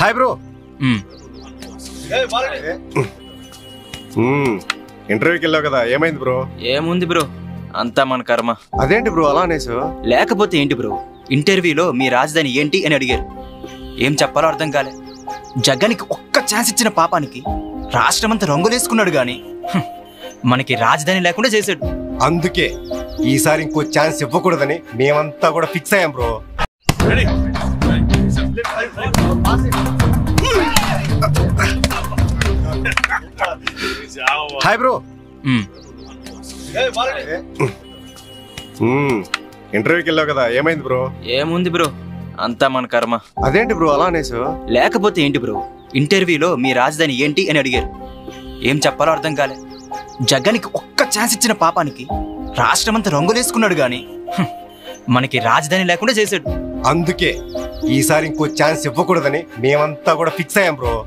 Hi bro. ఇంటర్వ్యూకి వెళ్ళావు కదా. ఏమైంది బ్రో ఏముంది బ్రో అంతా మన కర్మ. అదేంటి బ్రో అలా అనేసు లేకపోతే ఏంటి బ్రో ఇంటర్వ్యూలో మీ రాజధాని ఏంటి అని అడిగారు. ఏం చెప్పాలో అర్థం కాలే. జగన్కి ఒక్క ఛాన్స్ ఇచ్చిన పాపానికి రాష్ట్రమంతా రంగులేసుకున్నాడు గాని హ్మ్, మనకి రాజధాని లేకుండా చేశాడు. అందుకే ఈసారి ఇంకో ఛాన్స్ ఇవ్వకూడదని మేమంతా కూడా ఫిక్స్ అయ్యాం బ్రో. Hi bro. ఇంటర్వ్యూకి వెళ్ళావు కదా ఏమైంది బ్రో ఏముంది బ్రో అంతా మన కర్మ. అదేంటి బ్రో అలా అనేసు లేకపోతే ఏంటి బ్రో ఇంటర్వ్యూలో మీ రాజధాని ఏంటి అని అడిగారు. ఏం చెప్పాలో అర్థం కాలే. జగన్కి ఒక్క ఛాన్స్ ఇచ్చిన పాపానికి రాష్ట్రమంతా రంగులేసుకున్నాడు గాని హ్మ్, మనకి రాజధాని లేకుండా చేశాడు. అందుకే ఈసారి ఇంకో ఛాన్స్ ఇవ్వకూడదని మేమంతా కూడా ఫిక్స్ అయ్యాం బ్రో